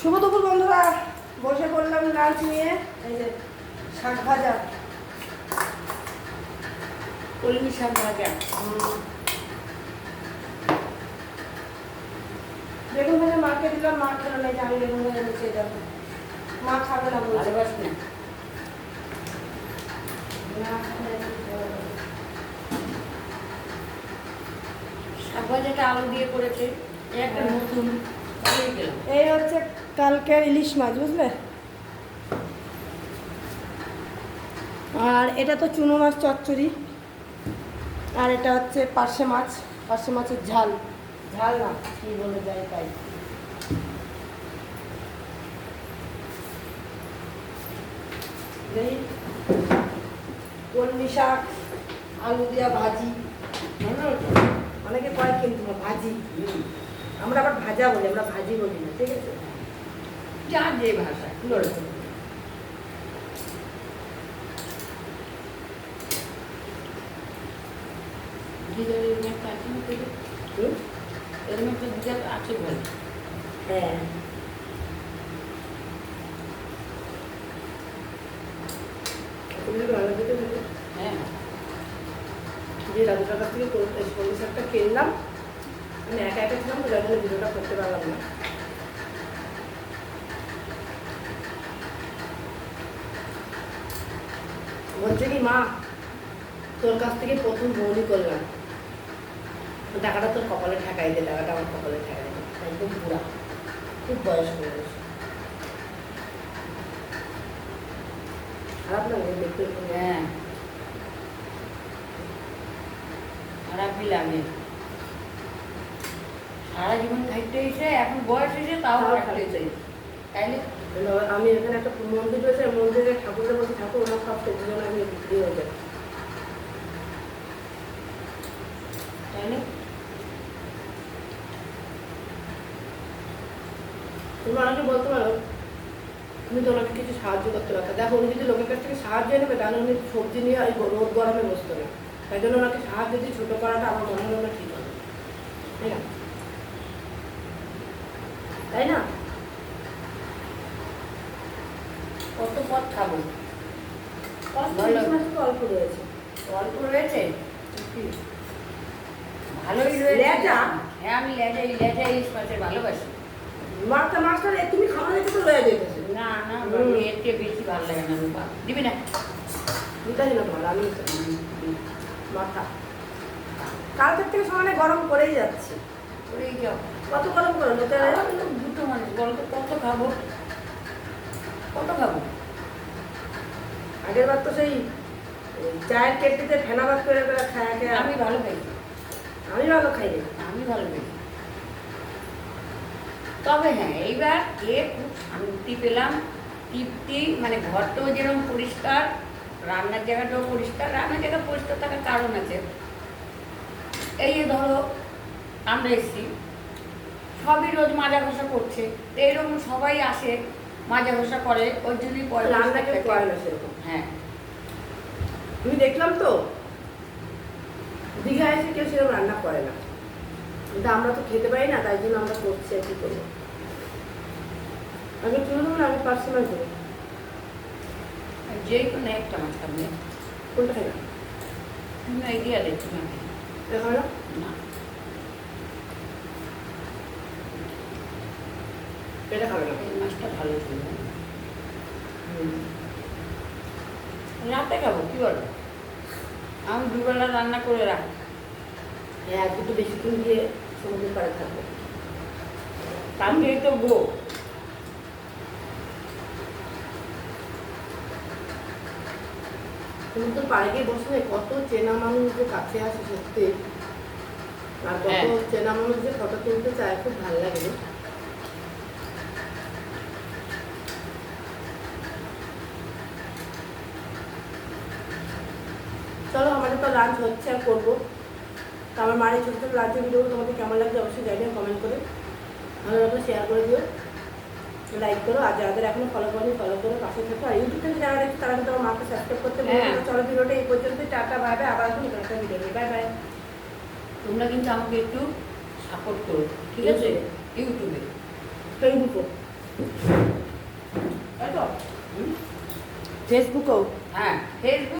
শুভ দুপুর বন্ধুরা। বসে পড়লাম লাঞ্চ নিয়ে। এই যে শাক ভাজা। কলমি শাক ভাজা। বেগুন ভাজা মাকে দিলাম। মা খেলো না যে আমি বেগুন ভাজা বসিয়ে যাব মা খাবে না বলছে। না। শাক ভাজাটা আলু দিয়ে করেছে। একটা নতুন। ভালোই গেলাম এই হচ্ছে কালকের ইলিশ মাছ, বুঝলে? আর এটা তো চুনো মাছ, চচ্চড়ি। আর এটা হচ্ছে পার্শে মাছ, পার্শে মাছের ঝাল। ঝাল না, কি বলে যায় তাই। কলমি শাক, আলু দিয়া ভাজি। অনেকে কয় কিন্তু ভাজি। আমরা আবার ভাজা বলি আমরা ভাজি বলি না ঠিক আছে? যার যে ভাষা। লড়ে হ্যাঁ। থাকে। হ্যাঁ। যে টাকা কিনলাম আমি একা একা ছিলাম, তো যার জন্য ভিডিওটা করতে পারলাম না। বলছে কি, মা, তোর কাছ থেকে প্রথম বৌনি করলাম। টাকাটা তোর কপালে ঠেকাই দে, টাকাটা আমার কপালে ঠেকাই দে। একদম পুরা খুব বয়স হয়ে গেছে খারাপ লাগে দেখতে। হ্যাঁ। খারাপই লাগে। সারা জীবন খাইতে এসে এখন বয়স হয়েছে তাও খাইতে চাই। তাইলে? আমি এখানে একটা মন্দির রয়েছে মন্দিরে ঠাকুরকে বলছি ঠাকুর ওনার সব সবজি আমি বিক্রি হয়ে যায় তাইলে? তুমি অনেকে বলতে পারো তুমি তো ওনাকে কিছু সাহায্য করতে পারতো দেখো উনি যদি লোকের কাছ থেকে সাহায্য নেবে তাহলে উনি সবজি নিয়ে ওই রোদ গরমে বসতে হবে তাই জন্য ওনাকে সাহায্য দিয়ে ছোটো করাটা আমার মনে হলো ঠিক হবে। তাই না? তাই না? কত পথ খাব? অল্প রয়েছে। অল্প রয়েছে? ভালোই রয়েছে। হ্যাঁ আমি লেজা লেজা ইলিশ মাছের ভালোবাসি। মাছটা মাছটা তুমি খাওয়া দেখে তো লয়ে যেতেছে না না। এর চেয়ে বেশি ভালো লাগে না রূপা। দিবি না? দুটাই না ভালো আমি মাথা। কালকের থেকে সমানে গরম করেই যাচ্ছে। করেই যাও। কত গরম করে লোকের দুটো মানুষ বলতো কত খাব কত খাব আগের বার তো সেই চায়ের কেটলিতে ফেনা ভাত করে করে খায় আমি ভালো খাই। আমি ভালো খাই আমি ভালো খাই। তবে হ্যাঁ এইবার খেয়ে খুব শান্তি পেলাম তৃপ্তি মানে ঘরটাও যেরকম পরিষ্কার রান্নার জায়গাটাও পরিষ্কার রান্নার জায়গা পরিষ্কার থাকার কারণ আছে। এই ধরো আমরা এসছি সবই রোজ মাজা ঘষা করছে। তো এইরকম সবাই আসে মাজা ঘষা করে ওই জন্যই পরে রান্না কেউ করে না সেরকম। হ্যাঁ। আমি দেখলাম তো? দীঘা এসে কেউ সেরকম রান্না করে না। কিন্তু আমরা তো খেতে পারি না তাই জন্য আমরা করছি আর কি করব। আগে চলে না আমি পার্সোনাল করি। যেই কোনো একটা মাছ খাবে। কোনটা খাই না। আইডিয়া দেখছি না? না। এটা খাবে না। মাছটা ভালো ছিল। রাতে খাব কি বলো? আমি দুবেলা রান্না করে রাখ। হ্যাঁ দুটো বেশিক্ষণ দিয়ে সমুদ্রের পাড়ে থাকব। কালকেই তো গো সমুদ্রের পাড়ে গিয়ে বসলে কত চেনা মানুষ যে কাছে আসে সত্যি। আর কত হ্যাঁ। চেনা মানুষ যে ফটো তুলতে চায় খুব ভালো লাগে রে। চলো আমাদের তো লাঞ্চ হচ্ছে আর করব। তো আমার মায়ের ছোটো ছোটো লাঞ্চের ভিডিও তোমাদের কেমন লাগছে অবশ্যই জানিয়ে কমেন্ট করে। ভালো লাগলে শেয়ার করে দিও। লাইক করো। আর যাদের এখনও ফলো করেনি ফলো করো পাশে থাকো। আর ইউটিউব থেকে যারা দেখছ তারা কিন্তু আমার মাকে সাবস্ক্রাইব করতে না। হ্যাঁ। চলো ভিডিওটা এই পর্যন্ত টাটা বাই বাই আবার নতুন একটা ভিডিও বাই বাই তোমরা কিন্তু আমাকে একটু সাপোর্ট করো। ঠিক আছে? ইউটিউবে ফেসবুকও তাই তো? ফেসবুকও হ্যাঁ ফেসবুক